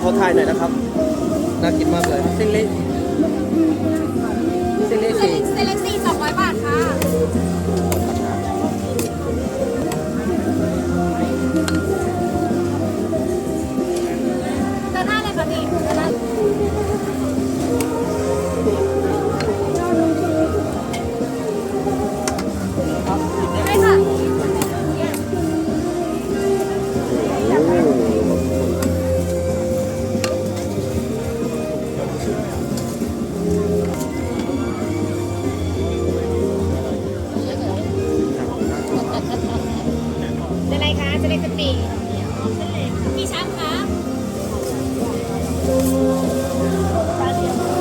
ขอถ่ายหน่อยนะครับ น่ากินมากเลย เส้นเล็กเส้นเล็กสี่เล็กเซเล็กซี่สองร้อยบาทค่ะ ชามคะ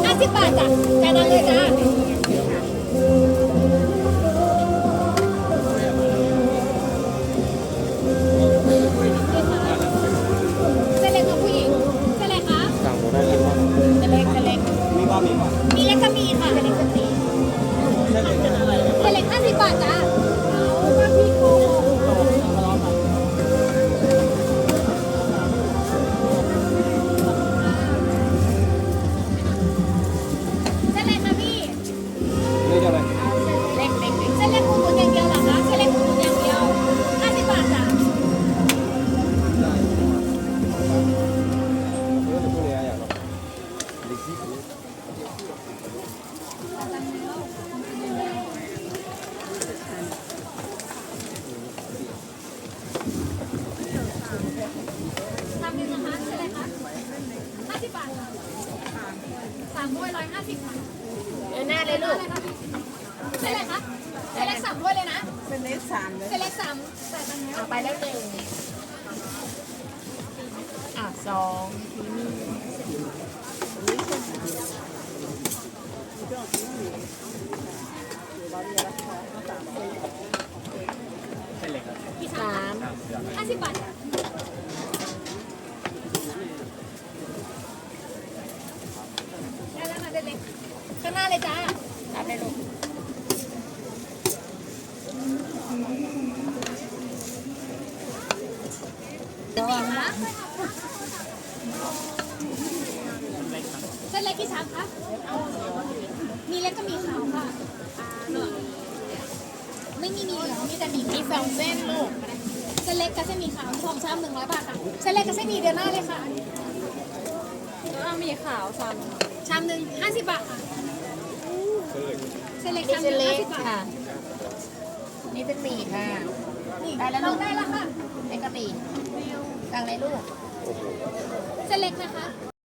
ห้าสิบบาทจ้ะจานนั้นเลยจ้าเส้นเล็กของผู้หญิงเส้นเล็กคะสั่งหมูน่ากินมากเส้นเล็กเส้นเล็ก มีบ้างมีบ้างมีเล็กก็มีค่ะเส้นเล็กจะปีเส้นเล็กห้าสิบบาทจ้า ทำหนึ่งนะคะเส้นอะไรคะห้าสิบบาทค่ะสามถ้วยร้อยห้าสิบค่ะเดินหน้าเลยลูกเส้นอะไรคะเส้นเล็กสามถ้วยเลยนะเป็นเลขสามเลยเส้นเล็กสามใส่ตังค์แล้วเอาไปแล้วหนึ่งอะสอง ห้าสิบบาทค่ะได้แล้วค่ะเส้นเล็กข้างหน้าเลยจ้ารับเลยลูกสี่คะเส้นเล็กกี่ชามคะมีเล็กก็มีขาวค่ะ ไม่มีมีเหลืองมีแต่หมีมีสองเส้นลูกเส้นเล็กกับเส้นหมีขาวสองชามหนึ่งร้อยบาทค่ะ เส้นเล็กกับเส้นหมีเดือนหน้าเลยค่ะแล้วมีขาวสามชามหนึ่งห้าสิบบาทค่ะเส้นเล็กนี่ชามหเส้นึ่นงเล็ห้ากสิบบาทค่ะนี่เป็นหมี่ค่ะ นี่ได้แล้วลลูองกได้แล้วค่ะเล็กกะหมี่สั่งเลยลูก เส้นเล็กนะคะเ